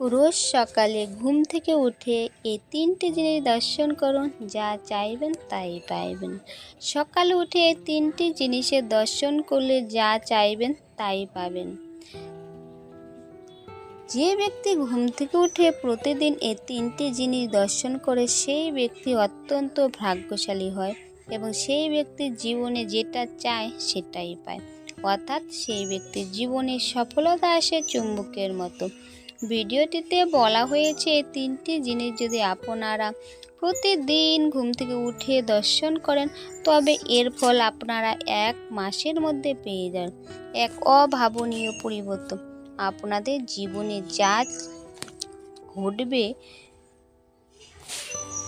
রোজ সকালে ঘুম থেকে উঠে এই তিনটে জিনিস দর্শন করুন, যা চাইবেন তাই পাইবেন। সকালে উঠে এই তিনটি জিনিসের দর্শন করলে যা চাইবেন তাই পাবেন। যে ব্যক্তি ঘুম থেকে উঠে প্রতিদিন এই তিনটি জিনিস দর্শন করে, সেই ব্যক্তি অত্যন্ত ভাগ্যশালী হয় এবং সেই ব্যক্তির জীবনে যেটা চায় সেটাই পায়। অর্থাৎ সেই ব্যক্তির জীবনে সফলতা আসে চুম্বকের মতো। ভিডিওটিতে বলা হয়েছে, তিনটি জিনিস যদি আপনারা প্রতিদিন ঘুম থেকে উঠে দর্শন করেন, তবে এর ফল আপনারা এক মাসের মধ্যে পেয়ে যান। এক অভাবনীয় পরিবর্তন। আপনাদের জীবনে যা ঘটবে,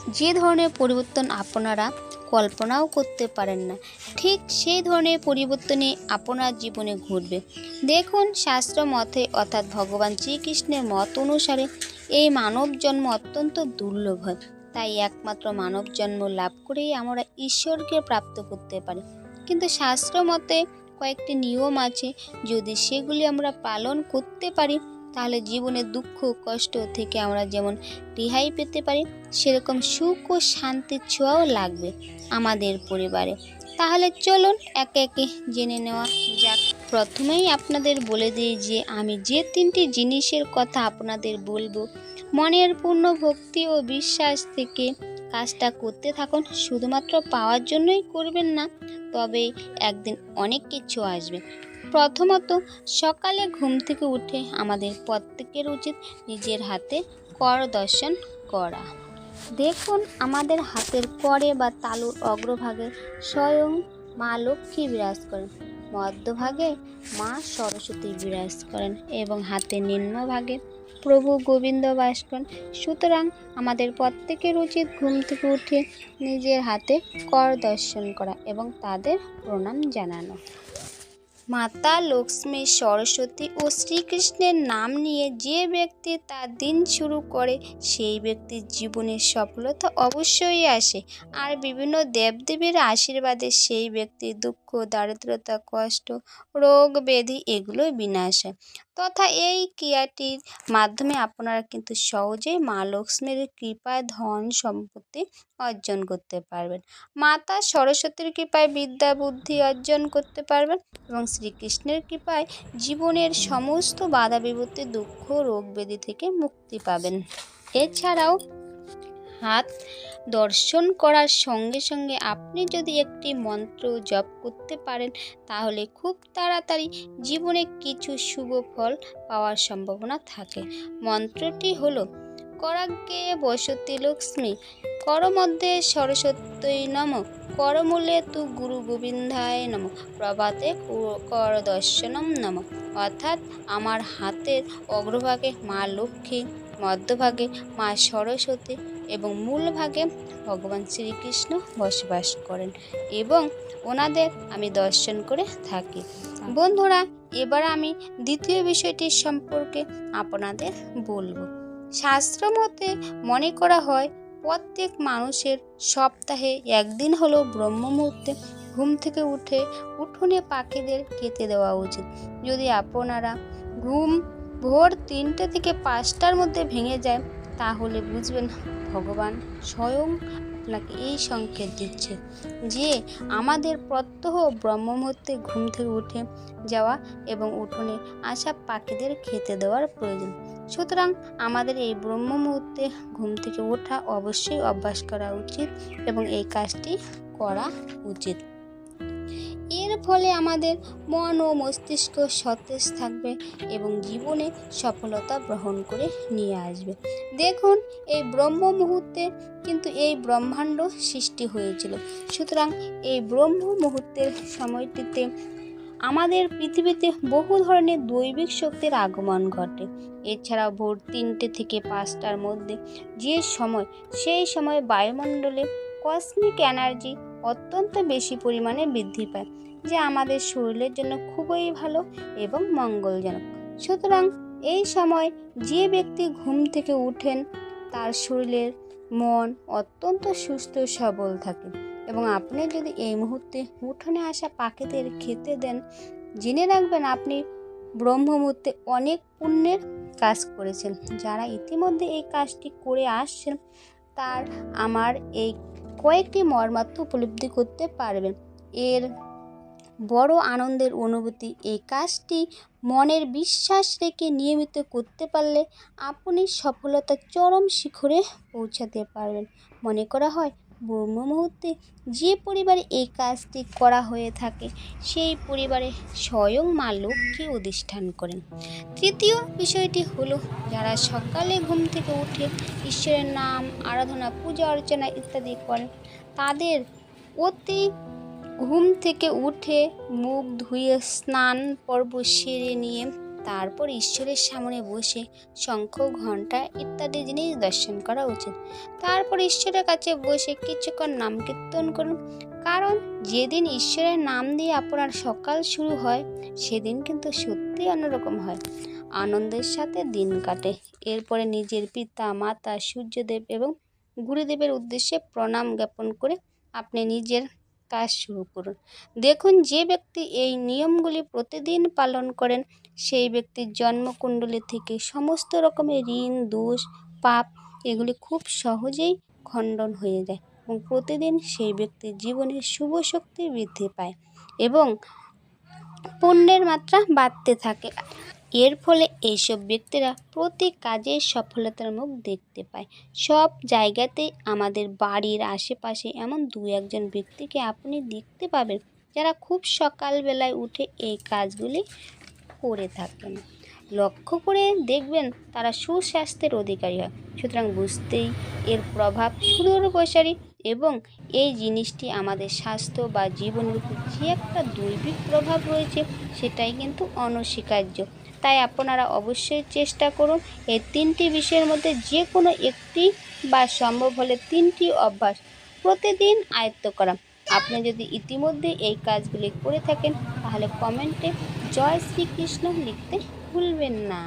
যে ধরনের পরিবর্তন আপনারা কল্পনাও করতে পারেন না। ঠিক সেই ধরনের পরিবর্তনই আপনার জীবনে ঘটবে। দেখুন শাস্ত্র মতে, অর্থাৎ ভগবান শ্রীকৃষ্ণের মত অনুসারে, এই মানব জন্ম অত্যন্ত দুর্লভ হয়। তাই একমাত্র মানব জন্ম লাভ করেই আমরা ঈশ্বরকে প্রাপ্ত করতে পারি। কিন্তু শাস্ত্র মতে কয়েকটি নিয়ম আছে। যদি সেগুলি আমরা পালন করতে পারি তাহলে জীবনে দুঃখ, কষ্ট থেকে আমরা যেমন রেহাই পেতে পারি, সেরকম সুখ ও শান্তির ছোঁয়াও লাগবে আমাদের পরিবারে। তাহলে চলুন একে একে জেনে নেওয়া যাক। প্রথমেই আপনাদের বলে দিই যে আমি যে তিনটি জিনিসের কথা আপনাদের বলব, মনের পূর্ণ ভক্তি ও বিশ্বাস থেকে কাজটা করতে থাকুন। শুধুমাত্র পাওয়ার জন্যই করবেন না, তবে একদিন অনেক কিছু আসবে। প্রথমত, সকালে ঘুম থেকে উঠে আমাদের প্রত্যেকের উচিত নিজের হাতে কর দর্শন করা। দেখুন, আমাদের হাতের করে বা তালুর অগ্রভাগে স্বয়ং মা লক্ষ্মী বিরাজ করেন। মধ্যভাগে মা সরস্বতী বিরাজ করেন এবং হাতের নিম্নভাগে প্রভু গোবিন্দ বাস করেন। সুতরাং আমাদের প্রত্যেকের উচিত ঘুম থেকে উঠে নিজের হাতে কর দর্শন করা এবং তাদের প্রণাম জানানো। মাতা লক্ষ্মী সরস্বতী ও শ্রীকৃষ্ণের নাম নিয়ে যে ব্যক্তি তার দিন শুরু করে, সেই ব্যক্তির জীবনের সফলতা অবশ্যই আসে। আর বিভিন্ন দেবদেবীর আশীর্বাদে সেই ব্যক্তির দুঃখ, দারিদ্রতা, কষ্ট, রোগ, ব্যাধি এগুলো বিনাশ হয়। তথা এই ক্রিয়াটির মাধ্যমে আপনারা কিন্তু সহজেই মা লক্ষ্মীর কৃপায় ধন, সম্পত্তি অর্জন করতে পারবেন। মাতা সরস্বতীর কৃপায় বিদ্যা, বুদ্ধি অর্জন করতে পারবেন এবং শ্রীকৃষ্ণের কৃপায় জীবনের সমস্ত বাধা বিপত্তি দুঃখ রোগ ব্যাধি থেকে মুক্তি পাবেন। এছাড়াও হাত দর্শন করার সঙ্গে সঙ্গে আপনি যদি একটি মন্ত্র জপ করতে পারেন, তাহলে খুব তাড়াতাড়ি জীবনে কিছু শুভ ফল পাওয়ার সম্ভাবনা থাকে। মন্ত্রটি হলো করাগ্যে বসতি লক্ষ্মী করমধ্যে সরস্বতী নম। করমূলে তু গুরু গোবিন্দায় নম। প্রভাতে কর দর্শনম নম। অর্থাৎ আমার হাতের অগ্রভাগে মা লক্ষ্মী, মধ্যভাগে মা সরস্বতী এবং মূল ভাগে ভগবান শ্রীকৃষ্ণ বসবাস করেন এবং ওনাদের আমি দর্শন করে থাকি। বন্ধুরা, এবার আমি দ্বিতীয় বিষয়টির সম্পর্কে আপনাদের বলব। শাস্ত্র মতে মনে করা হয় প্রত্যেক মানুষের সপ্তাহে একদিন হলো ব্রহ্ম মুহূর্তে ঘুম থেকে উঠে উঠোনে পাখিদের খেতে দেওয়া উচিত। যদি আপনারা ঘুম ভোর তিনটে থেকে পাঁচটার মধ্যে ভেঙে যায়, তাহলে বুঝবেন ভগবান স্বয়ং আপনাকে এই সংকেত দিচ্ছে যে আমাদের প্রত্যহ ব্রহ্ম মুহূর্তে ঘুম থেকে উঠে যাওয়া এবং উঠোনে আসা পাখিদের খেতে দেওয়ার প্রয়োজন। সুতরাং আমাদের এই ব্রহ্ম মুহূর্তে ঘুম থেকে ওঠা অবশ্যই অভ্যাস করা উচিত এবং এই কাজটি করা উচিত। এর ফলে আমাদের মন ও মস্তিষ্ক সতেজ থাকবে এবং জীবনে সফলতা গ্রহণ করে নিয়ে আসবে। দেখুন, এই ব্রহ্ম মুহূর্তে কিন্তু এই ব্রহ্মাণ্ড সৃষ্টি হয়েছিল। সুতরাং এই ব্রহ্ম মুহূর্তের সময়টিতে আমাদের পৃথিবীতে বহু ধরনের দৈবিক শক্তির আগমন ঘটে। এছাড়াও ভোর তিনটে থেকে পাঁচটার মধ্যে যে সময়, সেই সময় বায়ুমণ্ডলে কসমিক এনার্জি অত্যন্ত বেশি পরিমাণে বৃদ্ধি পায়, যা আমাদের শরীরের জন্য খুবই ভালো এবং মঙ্গলজনক। সুতরাং এই সময় যে ব্যক্তি ঘুম থেকে উঠেন, তার শরীরের মন অত্যন্ত সুস্থ সবল থাকে। এবং আপনি যদি এই মুহূর্তে উঠোনে আসা পাখিদের খেতে দেন, জেনে রাখবেন আপনি ব্রহ্ম মুহূর্তে অনেক পুণ্যের কাজ করেছেন। যারা ইতিমধ্যে এই কাজটি করে আসছেন, তার আমার এই কয়েকটি মর্মার্থ উপলব্ধি করতে পারবেন। এর বড় আনন্দের অনুভূতি, এই কাজটি মনের বিশ্বাস রেখে নিয়মিত করতে পারলে আপনি সফলতার চরম শিখরে পৌঁছাতে পারবেন। মনে করা হয় ব্রহ্ম মুহূর্তে যে পরিবারে এই কাজটি করা হয়ে থাকে, সেই পরিবারে স্বয়ং মা লক্ষ্মী অধিষ্ঠান করেন। তৃতীয় বিষয়টি হলো, যারা সকালে ঘুম থেকে উঠে ঈশ্বরের নাম, আরাধনা, পূজা, অর্চনা ইত্যাদি করেন, তাদের অতি ঘুম থেকে উঠে মুখ ধুয়ে স্নান পর্ব সেরে নিয়ে তারপর ঈশ্বরের সামনে বসে শঙ্খ, ঘণ্টা ইত্যাদি জিনিস দর্শন করা উচিত। তারপর ঈশ্বরের কাছে বসে কিছুক্ষণ নাম কীর্তন করুন। কারণ যেদিন ঈশ্বরের নাম দিয়ে আপনার সকাল শুরু হয়, সেদিন কিন্তু সত্যি অন্যরকম হয়। আনন্দের সাথে দিন কাটে। এরপরে নিজের পিতা, মাতা, সূর্যদেব এবং গুরুদেবের উদ্দেশ্যে প্রণাম জ্ঞাপন করে আপনি নিজের কাজ শুরু করুন। দেখুন, যে ব্যক্তি এই নিয়মগুলি প্রতিদিন পালন করেন, সেই ব্যক্তির জন্মকুণ্ডলী থেকে সমস্ত রকমের ঋণ, দোষ, পাপ, এগুলি খুব সহজেই খণ্ডন হয়ে যায় এবং প্রতিদিন সেই ব্যক্তির জীবনে শুভ শক্তি বৃদ্ধি পায় এবং পুণ্যের মাত্রা বাড়তে থাকে। এর ফলে এইসব ব্যক্তিরা প্রতি কাজে সফলতার মুখ দেখতে পায়। সব জায়গাতেই আমাদের বাড়ির আশেপাশে এমন দু একজন ব্যক্তিকে আপনি দেখতে পাবেন যারা খুব সকালবেলায় উঠে এই কাজগুলি করে থাকেন। লক্ষ্য করে দেখবেন তারা সুস্বাস্থ্যের অধিকারী হয়। সুতরাং বুঝতেই এর প্রভাব সুদূর প্রসারী এবং এই জিনিসটি আমাদের স্বাস্থ্য বা জীবনের উপর যে একটা দৈবিক প্রভাব রয়েছে, সেটাই কিন্তু অনস্বীকার্য। তাই আপনারা অবশ্যই চেষ্টা করুন এই তিনটি বিষয়ের মধ্যে যে কোনো একটি বা সম্ভব হলে তিনটি অভ্যাস প্রতিদিন আয়ত্ত করা। আপনি যদি ইতিমধ্যে এই কাজগুলি করে থাকেন, তাহলে কমেন্টে জয় শ্রীকৃষ্ণ লিখতে ভুলবেন না।